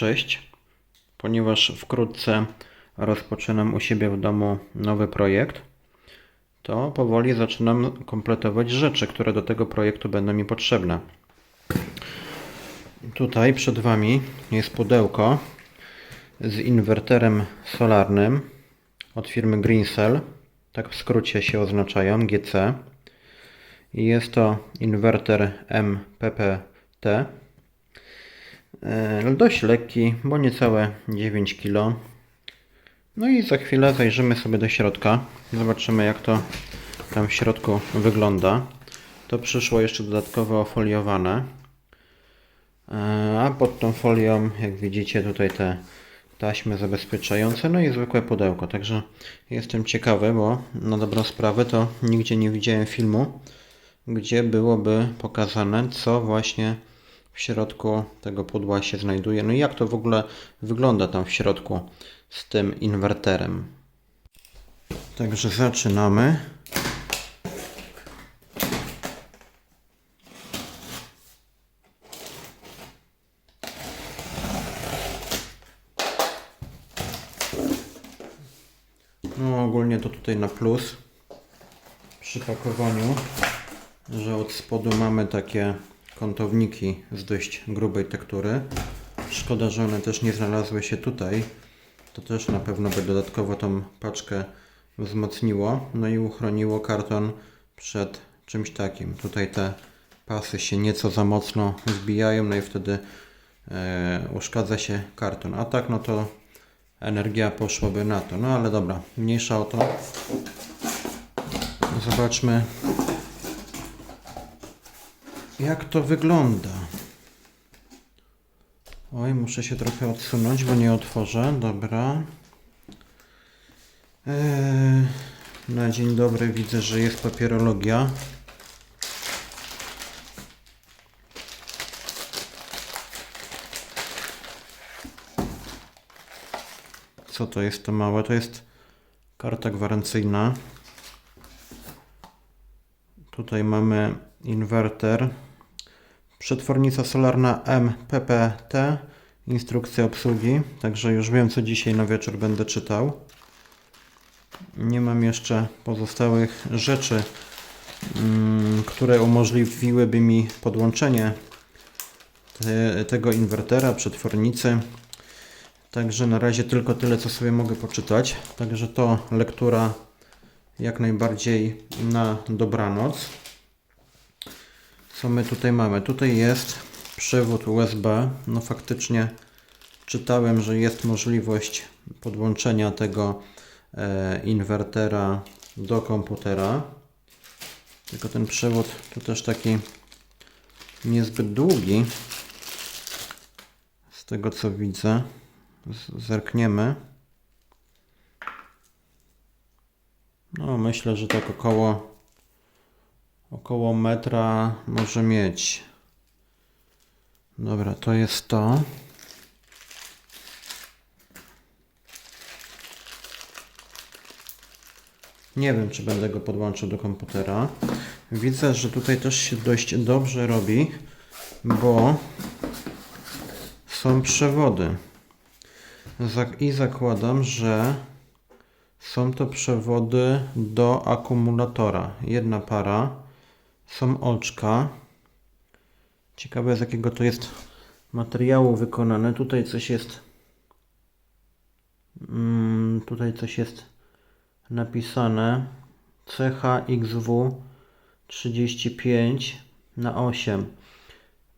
Cześć, ponieważ wkrótce rozpoczynam u siebie w domu nowy projekt, to powoli zaczynam kompletować rzeczy, które do tego projektu będą mi potrzebne. Tutaj przed Wami jest pudełko z inwerterem solarnym od firmy Greencell. Tak w skrócie się oznaczają GC. Jest to inwerter MPPT. E, Dość lekki, bo niecałe 9 kg. No i za chwilę zajrzymy sobie do środka. Zobaczymy jak to tam w środku wygląda. To przyszło jeszcze dodatkowo ofoliowane. E, A pod tą folią, jak widzicie, tutaj te taśmy zabezpieczające, no i zwykłe pudełko. Także jestem ciekawy, bo na dobrą sprawę to nigdzie nie widziałem filmu, gdzie byłoby pokazane, co właśnie w środku tego pudła się znajduje. No i jak to w ogóle wygląda tam w środku z tym inwerterem. Także zaczynamy. No ogólnie to tutaj na plus przy pakowaniu, że od spodu mamy takie kątowniki z dość grubej tektury. Szkoda, że one też nie znalazły się tutaj. To też na pewno by dodatkowo tą paczkę wzmocniło. No i uchroniło karton przed czymś takim. Tutaj te pasy się nieco za mocno wbijają, no i wtedy e, uszkadza się karton. A tak, no to energia poszłaby na to. No ale dobra, mniejsza o to. Zobaczmy, jak to wygląda. Oj, muszę się trochę odsunąć, bo nie otworzę. Dobra. Eee, na dzień dobry widzę, że jest papierologia. Co to jest to małe? To jest karta gwarancyjna. Tutaj mamy inwerter. Przetwornica solarna MPPT. Instrukcja obsługi. Także już wiem, co dzisiaj na wieczór będę czytał. Nie mam jeszcze pozostałych rzeczy, mm, które umożliwiłyby mi podłączenie te, tego inwertera, przetwornicy. Także na razie tylko tyle, co sobie mogę poczytać. Także to lektura jak najbardziej na dobranoc. Co my tutaj mamy? Tutaj jest przewód USB. No faktycznie czytałem, że jest możliwość podłączenia tego e, inwertera do komputera. Tylko ten przewód to też taki niezbyt długi. Z tego co widzę. Zerkniemy. No, myślę, że tak około około metra może mieć. Dobra, to jest to. Nie wiem, czy będę go podłączył do komputera. Widzę, że tutaj też się dość dobrze robi, bo są przewody. I zakładam, że są to przewody do akumulatora. Jedna para. Są oczka. Ciekawe z jakiego to jest materiału wykonane. Tutaj coś jest. Mm, tutaj coś jest napisane. CHXW 35 na 8.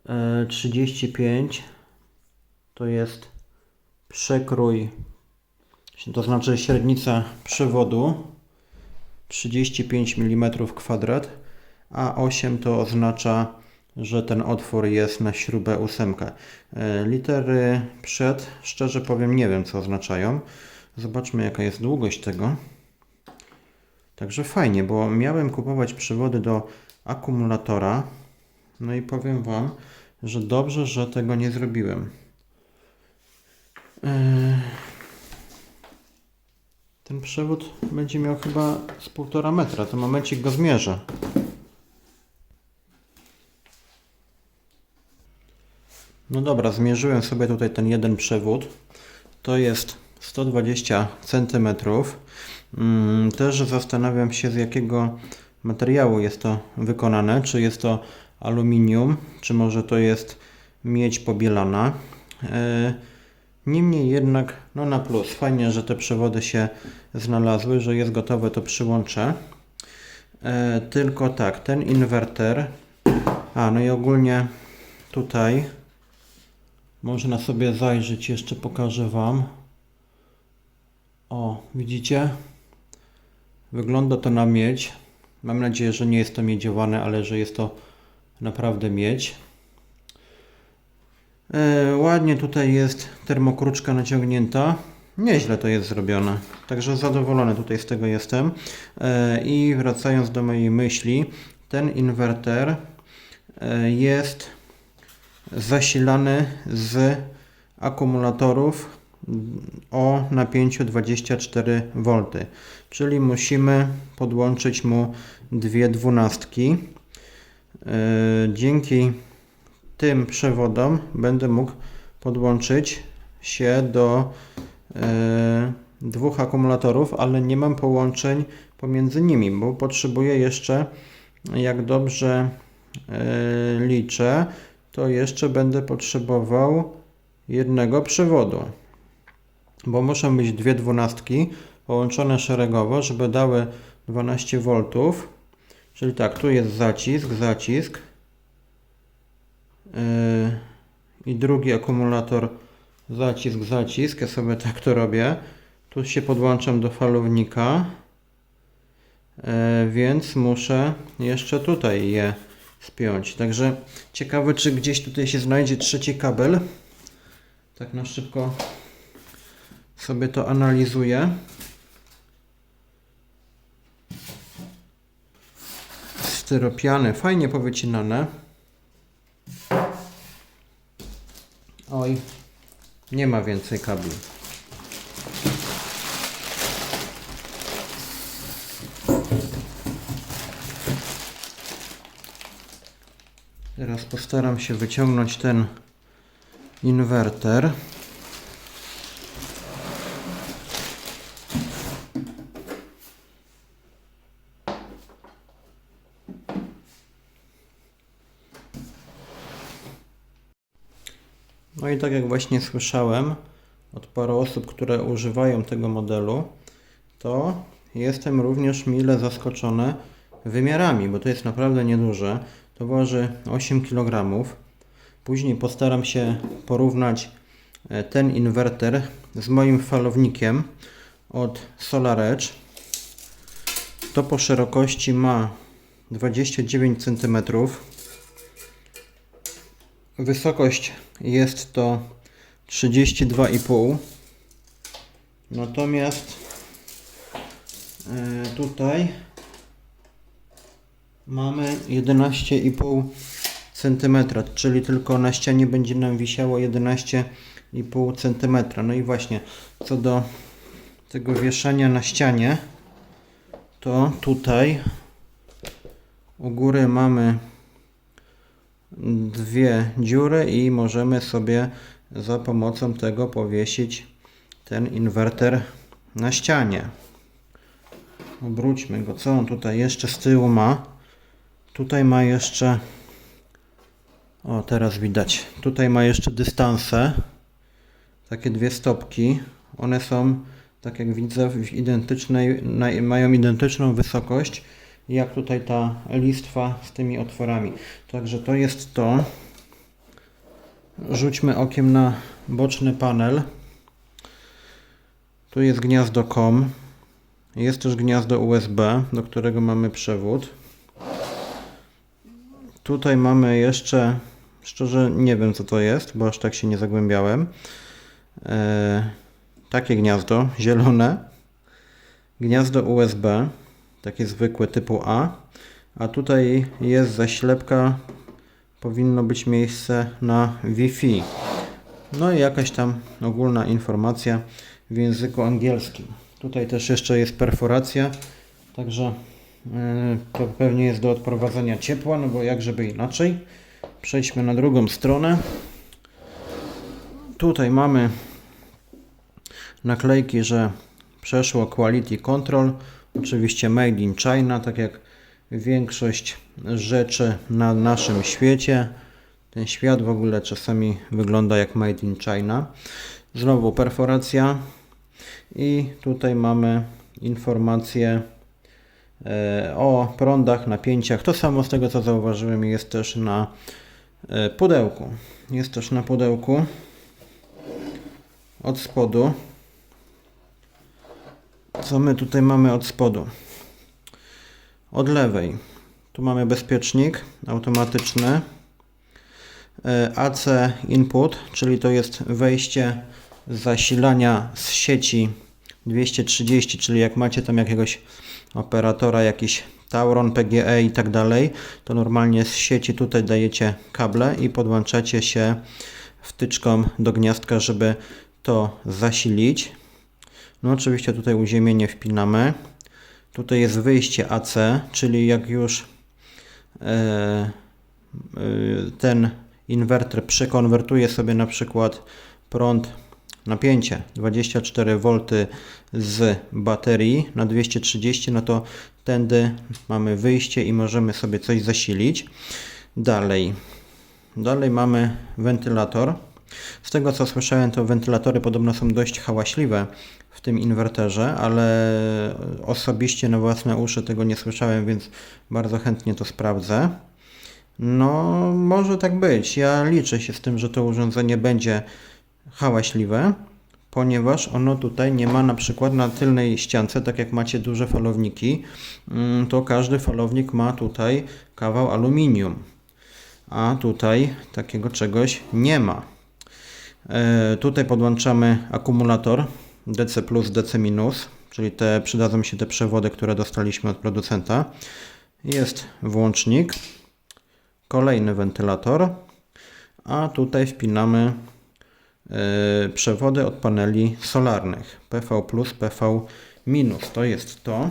E, 35 to jest przekrój to znaczy średnica przewodu 35 mm kwadrat, a 8 to oznacza, że ten otwór jest na śrubę 8. E, Litery przed, szczerze powiem, nie wiem co oznaczają. Zobaczmy jaka jest długość tego. Także fajnie, bo miałem kupować przewody do akumulatora. No i powiem Wam, że dobrze, że tego nie zrobiłem. Eee... Ten przewód będzie miał chyba z półtora metra. To momencik go zmierzę. No dobra, zmierzyłem sobie tutaj ten jeden przewód. To jest 120 cm. Mm, Też zastanawiam się z jakiego materiału jest to wykonane. Czy jest to aluminium, czy może to jest miedź pobielana. E, Niemniej jednak, no na plus. Fajnie, że te przewody się znalazły, że jest gotowe to przyłącze. E, Tylko tak, ten inwerter. A, no i ogólnie tutaj można sobie zajrzeć, jeszcze pokażę Wam. O, widzicie? Wygląda to na miedź. Mam nadzieję, że nie jest to miedziowane, ale że jest to naprawdę miedź. E, ładnie tutaj jest termokruczka naciągnięta. Nieźle to jest zrobione. Także zadowolony tutaj z tego jestem. E, I wracając do mojej myśli, ten inwerter e, jest zasilany z akumulatorów o napięciu 24 V, czyli musimy podłączyć mu dwie dwunastki. E, Dzięki tym przewodom będę mógł podłączyć się do e, dwóch akumulatorów, ale nie mam połączeń pomiędzy nimi, bo potrzebuję jeszcze, jak dobrze e, liczę, to jeszcze będę potrzebował jednego przewodu, bo muszą być dwie dwunastki połączone szeregowo, żeby dały 12 V. Czyli tak, tu jest zacisk, zacisk. Yy, i drugi akumulator zacisk, zacisk. Ja sobie tak to robię. Tu się podłączam do falownika, yy, więc muszę jeszcze tutaj je spiąć. Także ciekawe, czy gdzieś tutaj się znajdzie trzeci kabel. Tak na szybko sobie to analizuję. Styropiany, fajnie powycinane. Oj, nie ma więcej kabli. Teraz postaram się wyciągnąć ten inwerter. No i tak jak właśnie słyszałem od paru osób, które używają tego modelu, to jestem również mile zaskoczony wymiarami, bo to jest naprawdę nieduże. To waży 8 kg. Później postaram się porównać e, ten inwerter z moim falownikiem od SolarEdge. To po szerokości ma 29 cm. Wysokość jest to 32,5 natomiast e, tutaj mamy 11,5 cm, czyli tylko na ścianie będzie nam wisiało 11,5 cm. No i właśnie co do tego wieszania na ścianie, to tutaj u góry mamy dwie dziury i możemy sobie za pomocą tego powiesić ten inwerter na ścianie. Obróćmy go. Co on tutaj jeszcze z tyłu ma? Tutaj ma jeszcze o teraz widać. Tutaj ma jeszcze dystanse. Takie dwie stopki. One są tak jak widzę w identycznej, mają identyczną wysokość jak tutaj ta listwa z tymi otworami. Także to jest to. Rzućmy okiem na boczny panel. Tu jest gniazdo COM. Jest też gniazdo USB, do którego mamy przewód. Tutaj mamy jeszcze, szczerze nie wiem co to jest, bo aż tak się nie zagłębiałem. E, takie gniazdo, zielone. Gniazdo USB takie zwykłe typu A, a tutaj jest zaślepka, powinno być miejsce na Wi-Fi. No i jakaś tam ogólna informacja w języku angielskim. Tutaj też jeszcze jest perforacja, także to pewnie jest do odprowadzenia ciepła, no bo jak żeby inaczej. Przejdźmy na drugą stronę. Tutaj mamy naklejki, że przeszło Quality Control. Oczywiście Made in China, tak jak większość rzeczy na naszym świecie. Ten świat w ogóle czasami wygląda jak Made in China. Znowu perforacja i tutaj mamy informacje e, o prądach, napięciach. To samo z tego co zauważyłem jest też na e, pudełku. Jest też na pudełku od spodu. Co my tutaj mamy od spodu? Od lewej. Tu mamy bezpiecznik automatyczny. E, AC input, czyli to jest wejście zasilania z sieci 230, czyli jak macie tam jakiegoś operatora, jakiś Tauron, PGE i tak dalej, to normalnie z sieci tutaj dajecie kable i podłączacie się wtyczką do gniazdka, żeby to zasilić. No oczywiście tutaj uziemienie wpinamy. Tutaj jest wyjście AC, czyli jak już e, e, ten inwerter przekonwertuje sobie na przykład prąd napięcie 24V z baterii na 230, no to tędy mamy wyjście i możemy sobie coś zasilić. Dalej, dalej mamy wentylator. Z tego co słyszałem, to wentylatory podobno są dość hałaśliwe w tym inwerterze, ale osobiście na własne uszy tego nie słyszałem, więc bardzo chętnie to sprawdzę. No, może tak być. Ja liczę się z tym, że to urządzenie będzie hałaśliwe, ponieważ ono tutaj nie ma na przykład na tylnej ściance, tak jak macie duże falowniki, mm, to każdy falownik ma tutaj kawał aluminium, a tutaj takiego czegoś nie ma. E, tutaj podłączamy akumulator DC+, DC-, czyli te przydadzą się te przewody, które dostaliśmy od producenta. Jest włącznik, kolejny wentylator, a tutaj wpinamy przewody od paneli solarnych PV+, PV-. To jest to.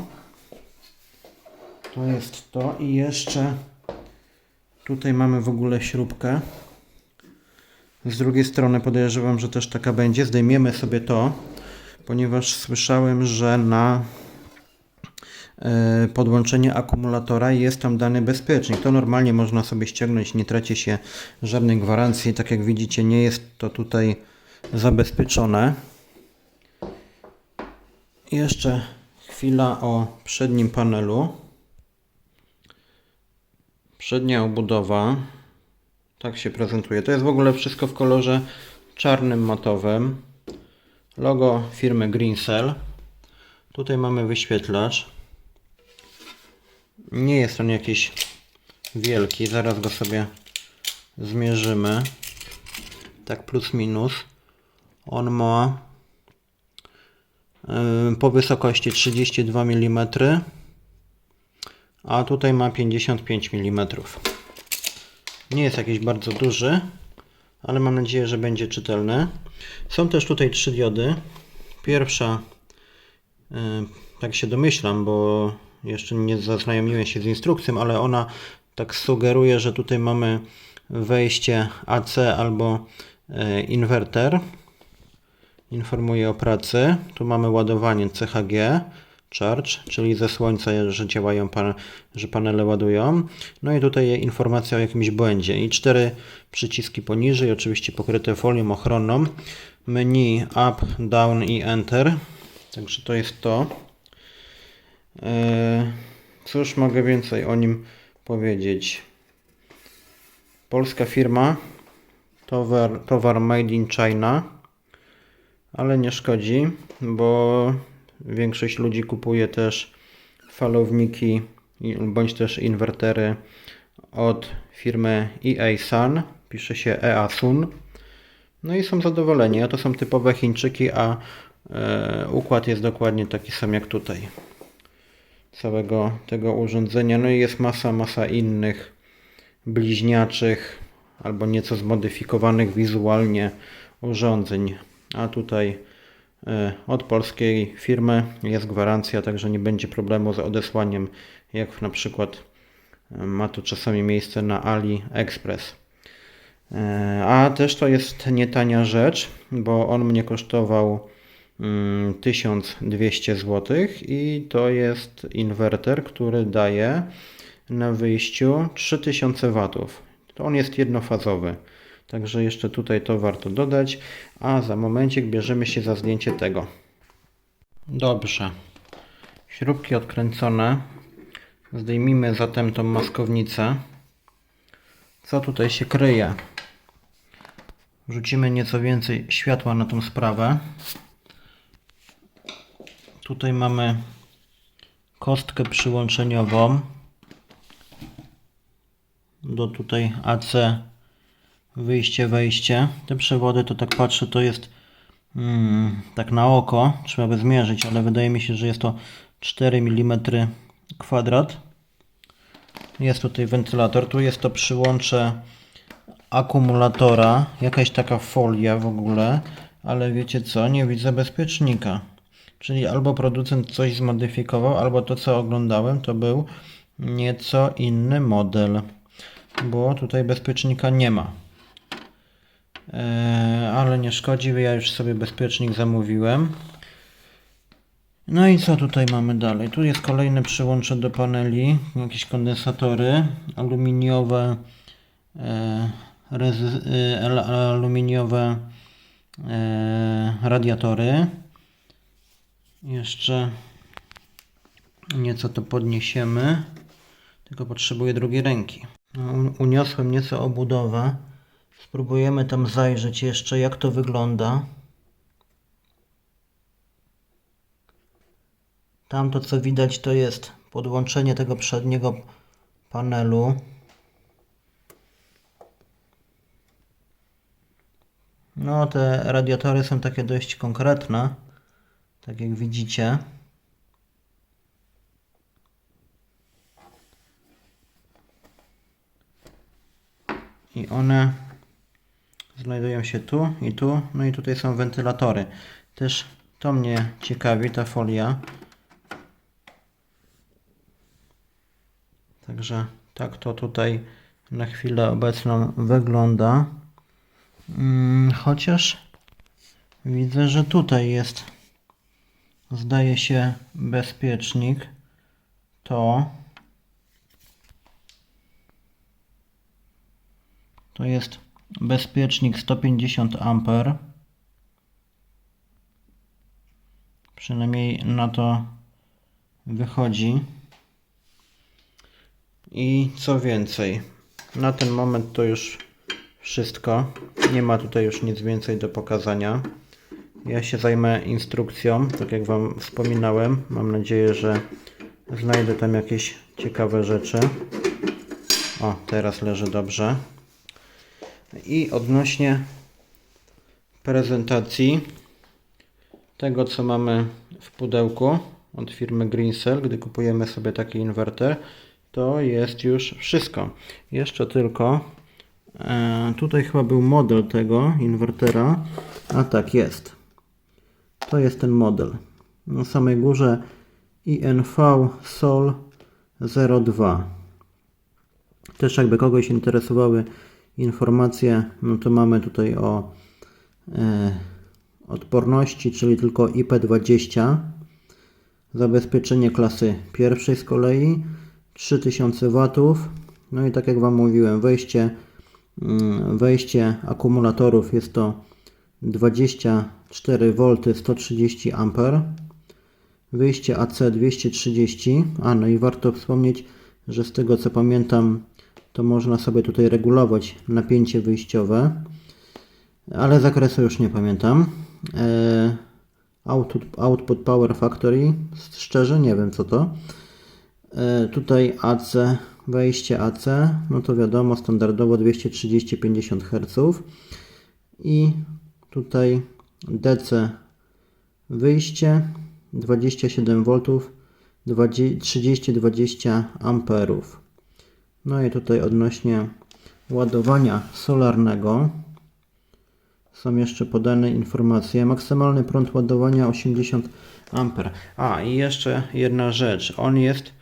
To jest to i jeszcze tutaj mamy w ogóle śrubkę. Z drugiej strony podejrzewam, że też taka będzie. Zdejmiemy sobie to, ponieważ słyszałem, że na e, podłączenie akumulatora jest tam dany bezpiecznik. To normalnie można sobie ściągnąć, nie traci się żadnej gwarancji. Tak jak widzicie, nie jest to tutaj zabezpieczone. Jeszcze chwila o przednim panelu. Przednia obudowa. Tak się prezentuje. To jest w ogóle wszystko w kolorze czarnym matowym. Logo firmy Greencell. Tutaj mamy wyświetlacz. Nie jest on jakiś wielki. Zaraz go sobie zmierzymy. Tak plus minus. On ma yy, po wysokości 32 mm. A tutaj ma 55 mm. Nie jest jakiś bardzo duży, ale mam nadzieję, że będzie czytelny. Są też tutaj trzy diody. Pierwsza, yy, tak się domyślam, bo jeszcze nie zaznajomiłem się z instrukcją, ale ona tak sugeruje, że tutaj mamy wejście AC albo yy, inwerter. Informuje o pracy. Tu mamy ładowanie CHG charge, czyli ze słońca, że działają, że panele ładują. No i tutaj informacja o jakimś błędzie. I cztery przyciski poniżej, oczywiście pokryte folią ochronną. Menu up, down i enter. Także to jest to. Eee, cóż mogę więcej o nim powiedzieć? Polska firma. Towar, towar made in China. Ale nie szkodzi, bo Większość ludzi kupuje też falowniki bądź też inwertery od firmy EA Sun. Pisze się EA Sun. No i są zadowoleni. A to są typowe Chińczyki, a e, układ jest dokładnie taki sam jak tutaj. Całego tego urządzenia. No i jest masa, masa innych bliźniaczych albo nieco zmodyfikowanych wizualnie urządzeń. A tutaj E, od polskiej firmy jest gwarancja, także nie będzie problemu z odesłaniem, jak na przykład e, ma to czasami miejsce na AliExpress. E, A też to jest nie tania rzecz, bo on mnie kosztował mm, 1200 zł i to jest inwerter, który daje na wyjściu 3000 watów. To on jest jednofazowy. Także jeszcze tutaj to warto dodać, a za momencik bierzemy się za zdjęcie tego. Dobrze. Śrubki odkręcone. Zdejmijmy zatem tą maskownicę. Co tutaj się kryje? Rzucimy nieco więcej światła na tą sprawę. Tutaj mamy kostkę przyłączeniową do tutaj AC wyjście, wejście. Te przewody to tak patrzę, to jest mm, tak na oko, trzeba by zmierzyć, ale wydaje mi się, że jest to 4 mm kwadrat. Jest tutaj wentylator, tu jest to przyłącze akumulatora, jakaś taka folia w ogóle, ale wiecie co, nie widzę bezpiecznika. Czyli albo producent coś zmodyfikował, albo to co oglądałem to był nieco inny model, bo tutaj bezpiecznika nie ma. Eee, ale nie szkodzi, ja już sobie bezpiecznik zamówiłem. No i co tutaj mamy dalej? Tu jest kolejne przyłącze do paneli, jakieś kondensatory aluminiowe, e, e, al- aluminiowe e, radiatory. Jeszcze nieco to podniesiemy, tylko potrzebuję drugiej ręki. No, un- uniosłem nieco obudowę. Spróbujemy tam zajrzeć jeszcze, jak to wygląda. Tam to co widać to jest podłączenie tego przedniego panelu. No te radiatory są takie dość konkretne, tak jak widzicie. I one znajdują się tu i tu, no i tutaj są wentylatory. Też to mnie ciekawi, ta folia. Także tak to tutaj na chwilę obecną wygląda. Mm, Chociaż widzę, że tutaj jest zdaje się bezpiecznik. To to jest bezpiecznik 150 A. Przynajmniej na to wychodzi. I co więcej, na ten moment to już wszystko. Nie ma tutaj już nic więcej do pokazania. Ja się zajmę instrukcją, tak jak Wam wspominałem. Mam nadzieję, że znajdę tam jakieś ciekawe rzeczy. O, teraz leży dobrze. I odnośnie prezentacji tego, co mamy w pudełku od firmy Greencell, gdy kupujemy sobie taki inwerter, to jest już wszystko. Jeszcze tylko e, tutaj chyba był model tego inwertera, a tak jest. To jest ten model. Na samej górze INV SOL 02. Też jakby kogoś interesowały informacje, no to mamy tutaj o e, odporności, czyli tylko IP20. Zabezpieczenie klasy pierwszej z kolei 3000 W. No i tak jak Wam mówiłem, wejście, mm, wejście akumulatorów jest to 24 V 130 A. Wyjście AC 230. A no i warto wspomnieć, że z tego co pamiętam, to można sobie tutaj regulować napięcie wyjściowe, ale zakresu już nie pamiętam. E, output, output Power Factory, szczerze nie wiem co to. E, tutaj AC, wejście AC, no to wiadomo, standardowo 230-50 Hz. I tutaj DC wyjście 27 V 30-20 amperów. No i tutaj odnośnie ładowania solarnego są jeszcze podane informacje. Maksymalny prąd ładowania 80 A. A i jeszcze jedna rzecz. On jest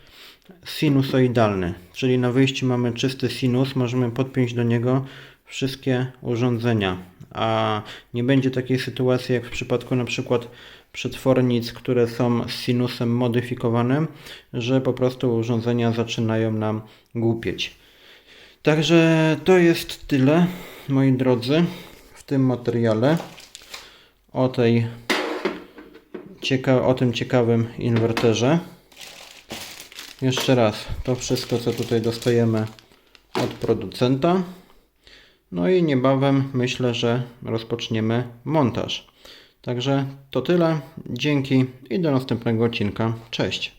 sinusoidalny, czyli na wyjściu mamy czysty sinus, możemy podpiąć do niego wszystkie urządzenia, a nie będzie takiej sytuacji jak w przypadku na przykład przetwornic, które są z sinusem modyfikowane, że po prostu urządzenia zaczynają nam głupieć. Także to jest tyle, moi drodzy, w tym materiale o tej cieka- o tym ciekawym inwerterze. Jeszcze raz, to wszystko co tutaj dostajemy od producenta. No i niebawem myślę, że rozpoczniemy montaż. Także to tyle. Dzięki i do następnego odcinka. Cześć.